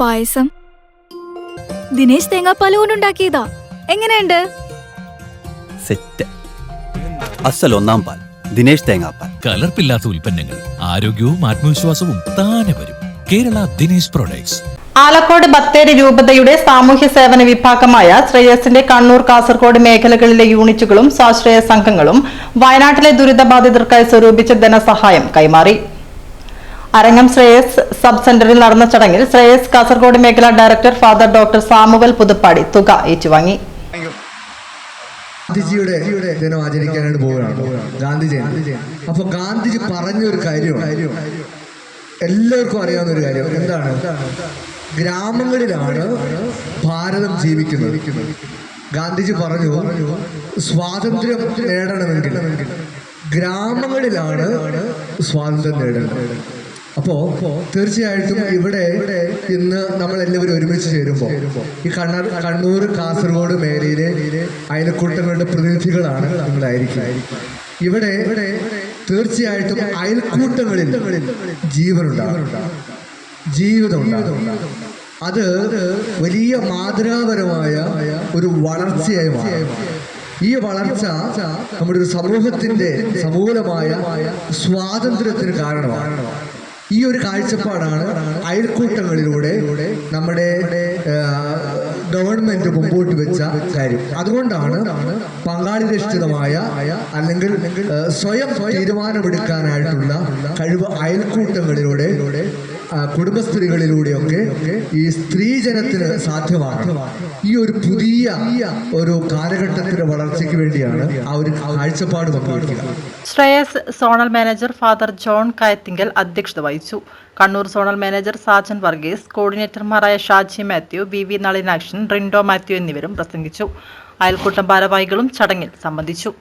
പായസം. ദിനേശ് തേങ്ങാപ്പാൽ കൊണ്ടുണ്ടാക്കിയതാ എങ്ങനെയുണ്ട്? സെറ്റ്. അസൽ ഒന്നാം പാൽ ദിനേശ് തേങ്ങാപ്പാൽ. കലർപ്പില്ലാത്ത ഉൽപ്പന്നങ്ങൾ ആരോഗ്യവും ആത്മവിശ്വാസവും താനെ വരും. കേരള ദിനേശ് പ്രൊഡക്ട്സ് ആലക്കോട് ബത്തേരി രൂപതയുടെ സാമൂഹ്യ സേവന വിഭാഗമായ ശ്രേയസിന്റെ കണ്ണൂർ കാസർഗോഡ് മേഖലകളിലെ യൂണിറ്റുകളും സ്വാശ്രയ സംഘങ്ങളും വയനാട്ടിലെ ദുരിതബാധിതർക്കായി സ്വരൂപിച്ച ധനസഹായം കൈമാറി. അരങ്ങം ശ്രേയസ് സബ് സെന്ററിൽ നടന്ന ചടങ്ങിൽ ശ്രേയസ് കാസർഗോഡ് മേഖലാ director father doctor Samuel Puthuppadi തുക ഏറ്റുവാങ്ങി. ഗാന്ധിജിയുടെ ദിനം ആചരിക്കാനായിട്ട് പോവുകയാണ്. ഗാന്ധിജി. അപ്പൊ ഗാന്ധിജി പറഞ്ഞൊരു കാര്യം. എല്ലാവർക്കും അറിയാവുന്ന ഒരു കാര്യം. എന്താണ്? ഗ്രാമങ്ങളിലാണ് ഭാരതം ജീവിക്കുന്നത്. ഗാന്ധിജി പറഞ്ഞു സ്വാതന്ത്ര്യം നേടണമെങ്കിൽ ഗ്രാമങ്ങളിലാണ് സ്വാതന്ത്ര്യം നേടേണ്ടത്. അപ്പോ തീർച്ചയായിട്ടും ഇവിടെ ഇന്ന് നമ്മൾ എല്ലാവരും ഒരുമിച്ച് ചേരുമ്പോൾ ഈ കണ്ണൂർ കണ്ണൂർ കാസർഗോഡ് മേഖലയിലെ അയൽക്കൂട്ടങ്ങളുടെ പ്രതിനിധികളാണ് നിങ്ങളായിരിക്കും. ഇവിടെ തീർച്ചയായിട്ടും അയൽക്കൂട്ടങ്ങളിൽ ജീവനുണ്ടാകും. ജീവിതം അത് വലിയ മാതൃകാപരമായ ഒരു വളർച്ചയായി ഈ വളർച്ച നമ്മുടെ ഒരു സമൂഹത്തിന്റെ സമൂലമായ സ്വാതന്ത്ര്യത്തിന് കാരണമാണ് ഒരു കാഴ്ചപ്പാടാണ് അയൽക്കൂട്ടങ്ങളിലൂടെ നമ്മുടെ ഗവൺമെന്റ് മുമ്പോട്ട് വെച്ച കാര്യം. അതുകൊണ്ടാണ് പങ്കാളിധിഷ്ഠിതമായ അല്ലെങ്കിൽ സ്വയം തീരുമാനമെടുക്കാനായിട്ടുള്ള കഴിവ് അയൽക്കൂട്ടങ്ങളിലൂടെ കുടുംബസ്ത്രീകളിലൂടെയൊക്കെ ഈ സ്ത്രീജനത്തിന് സാധ്യമാണ്. ഈ ഒരു പുതിയ ഒരു കാലഘട്ടത്തിന്റെ വളർച്ചയ്ക്ക് വേണ്ടിയാണ് ആ ഒരു കാഴ്ചപ്പാട് പങ്കുവയ്ക്കുക Shreyas zonal manager father John Kayathinkal അധ്യക്ഷത വഹിച്ചു. Kannur zonal manager Sajan Varghese കോർഡിനേറ്റർമാരായ Shaji Mathew B V Nalinakshan Rindo Mathew എന്നിവരും പ്രസംഗിച്ചു. അയൽക്കൂട്ടം ഭാരവാഹികളും ചടങ്ങിൽ സംബന്ധിച്ചു.